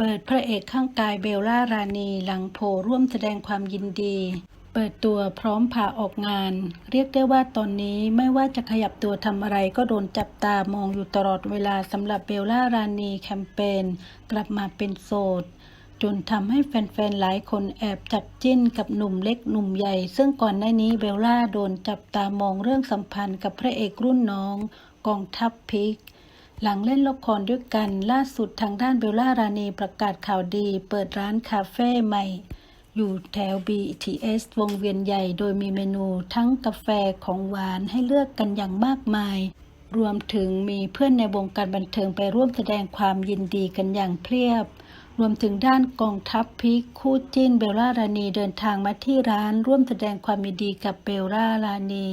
เปิดพระเอกข้างกายเบลล่ารานีหลังโผล่ร่วมแสดงความยินดี เปิดตัวพร้อมพาออกงาน เรียกได้ว่าตอนนี้ไม่ว่าจะขยับตัวทำอะไรก็โดนจับตามองอยู่ตลอดเวลาสำหรับเบลล่ารานีแคมเปญกลับมาเป็นโสด จนทำให้แฟนๆหลายคนแอบจับจิ้นกับหนุ่มเล็กหนุ่มใหญ่ ซึ่งก่อนหน้านี้เบลล่าโดนจับตามองเรื่องสัมพันธ์กับพระเอกรุ่นน้อง กองทัพพิก หลังเล่นละครด้วยกันล่าสุดทางด้านเบลล่ารานีประกาศข่าวดี เปิดร้านคาเฟ่ใหม่ อยู่แถว BTS วงเวียนใหญ่โดยมีเมนูทั้งกาแฟของหวานให้เลือกกันอย่างมากมาย รวมถึงมีเพื่อนในวงการบันเทิงไปร่วมแสดงความยินดีกันอย่างเพียบ รวมถึงด้านกองทัพพิกคู่จิ้นเบลล่ารานีเดินทางมาที่ร้านร่วมแสดงความยินดีกับเบลล่ารานี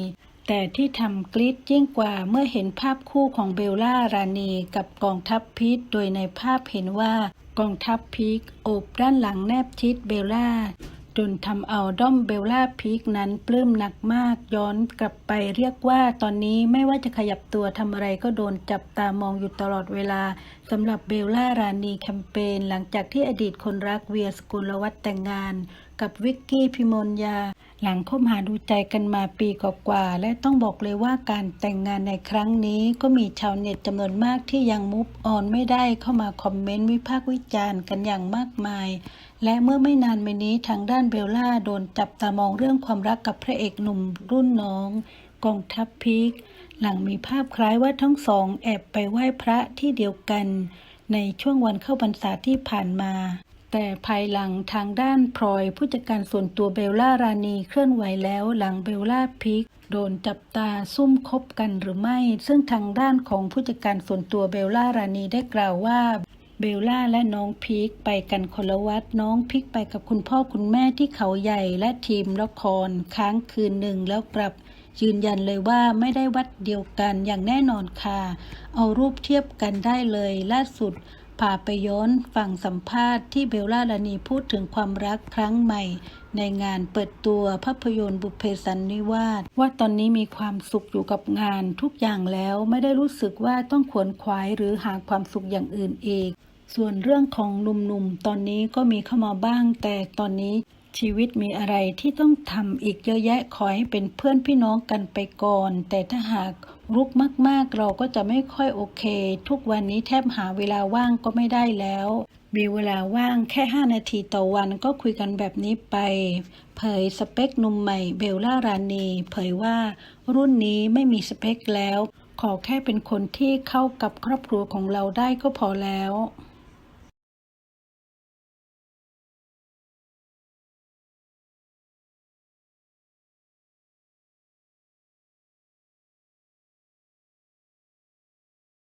แต่ที่ทำกรี๊ดยิ่งกว่าเมื่อเห็นภาพคู่ของเบลล่ารานีกับกองทัพพีคโดยในภาพเห็นว่ากองทัพพีคโอบด้านหลังแนบชิดเบลล่าจนทำเอาด้อมเบลล่าพีคนั้นปลื้มหนักมากย้อนกลับไปเรียกว่าตอนนี้ไม่ว่าจะขยับตัวทำอะไรก็โดนจับตามองอยู่ตลอดเวลาสำหรับเบลล่ารานีแคมเปญหลังจากที่อดีตคนรักเวียสกุลวัฒน์แต่งงานกับวิกกี้พิมลยา หลังคบหาดูใจกันมาปีกว่าๆและต้องบอกเลยว่าการแต่งงานในครั้งนี้ก็มีชาวเน็ตจำนวนมากที่ยังมุฟออนไม่ได้เข้ามาคอมเมนต์วิพากษ์วิจารณ์กันอย่างมากมาย และเมื่อไม่นานมานี้ทางด้านเบลล่าโดนจับตามองเรื่องความรักกับพระเอกหนุ่มรุ่นน้องกองทัพพีคหลังมีภาพคล้ายว่าทั้งสองแอบไปไหว้พระที่เดียวกัน ในช่วงวันเข้าพรรษาที่ผ่านมา แต่ภายหลังทางด้านพลอยผู้จัดการส่วนตัวเบลล่ารานีเคลื่อนไหวแล้วหลังเบลล่าพิก โดนจับตาซุ่มคบกันหรือไม่ ซึ่งทางด้านของผู้จัดการส่วนตัวเบลล่ารานีได้กล่าวว่าเบลล่าและน้องพีคไปกันคนละวัดน้องพีคไปกับคุณพ่อคุณแม่ที่เขาใหญ่และทีมละคร ค้างคืนหนึ่งแล้วกลับ ยืนยันเลยว่าไม่ได้วัดเดียวกันอย่างแน่นอนค่ะ เอารูปเทียบกันได้เลยล่าสุด พาไปย้อนฟังสัมภาษณ์ที่เบลล่าลานีพูดถึงความรักครั้งใหม่ ในงานเปิดตัวภาพยนตร์บุพเพสันนิวาสว่าตอนนี้มีความสุขอยู่กับงานทุกอย่างแล้วไม่ได้รู้สึกว่าต้องขวนขวายหรือหาความสุขอย่างอื่นอีกส่วนเรื่องของหนุ่มๆ ตอนนี้ก็มีเข้ามาบ้าง แต่ตอนนี้ ชีวิตมีอะไรที่ต้องทำอีกเยอะแยะขอให้เป็นเพื่อนพี่น้องกันไปก่อน แต่ถ้าหากรุกมากๆ เราก็จะไม่ค่อยโอเค ทุกวันนี้แทบหาเวลาว่างก็ไม่ได้แล้ว มีเวลาว่างแค่ 5 นาทีต่อวันก็คุยกันแบบนี้ไป เผยสเปคหนุ่มใหม่เบลล่ารานีเผยว่ารุ่นนี้ไม่มีสเปคแล้ว ขอแค่เป็นคนที่เข้ากับครอบครัวของเราได้ก็พอแล้ว